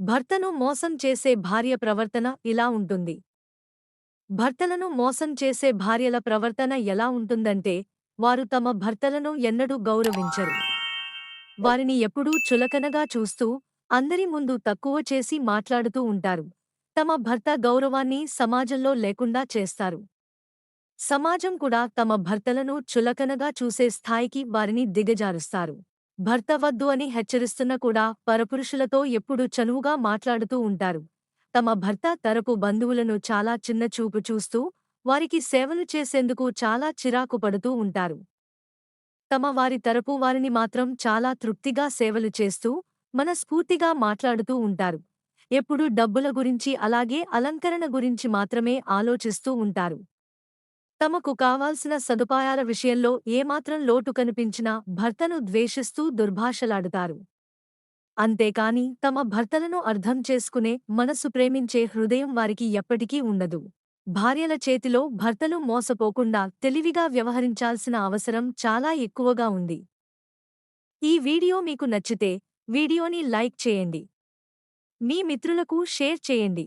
భర్తను మోసం చేసే భార్య ప్రవర్తన ఇలా ఉంటుంది. భర్తలను మోసం చేసే భార్యల ప్రవర్తన ఎలా ఉంటుందంటే వారు తమ భర్తలను ఎన్నడూ గౌరవించరు. వారిని ఎప్పుడూ చులకనగా చూస్తూ అందరి ముందు తక్కువ చేసి మాట్లాడుతూ ఉంటారు. తమ భర్త గౌరవాన్ని సమాజంలో లేకుండా చేస్తారు. సమాజం కూడా తమ భర్తలను చులకనగా చూసే స్థాయికి వారిని దిగజారుస్తారు. భర్త వద్దు అని హెచ్చరిస్తున్న కూడా పరపురుషులతో ఎప్పుడు చనువుగా మాట్లాడుతూ ఉంటారు. తమ భర్త తరపు బంధువులను చాలా చిన్న చూపు చూస్తూ వారికి సేవలు చేసేందుకు చాలా చిరాకు పడుతూ ఉంటారు. తమ వారి తరపు వారిని మాత్రం చాలా తృప్తిగా సేవలు చేస్తూ మనస్ఫూర్తిగా మాట్లాడుతూ ఉంటారు. ఎప్పుడూ డబ్బుల గురించి అలాగే అలంకరణ గురించి మాత్రమే ఆలోచిస్తూ ఉంటారు. తమకు కావాల్సిన సదుపాయాల విషయంలో ఏమాత్రం లోటు కనిపించినా భర్తను ద్వేషిస్తూ దుర్భాషలాడుతారు. అంతేకాని తమ భర్తలను అర్థం చేసుకునే మనసు ప్రేమించే హృదయం వారికి ఎప్పటికీ ఉండదు. భార్యల చేతిలో భర్తలు మోసపోకుండా తెలివిగా వ్యవహరించాల్సిన అవసరం చాలా ఎక్కువగా ఉంది. ఈ వీడియో మీకు నచ్చితే వీడియోని లైక్ చేయండి. మీ మిత్రులకు షేర్ చేయండి.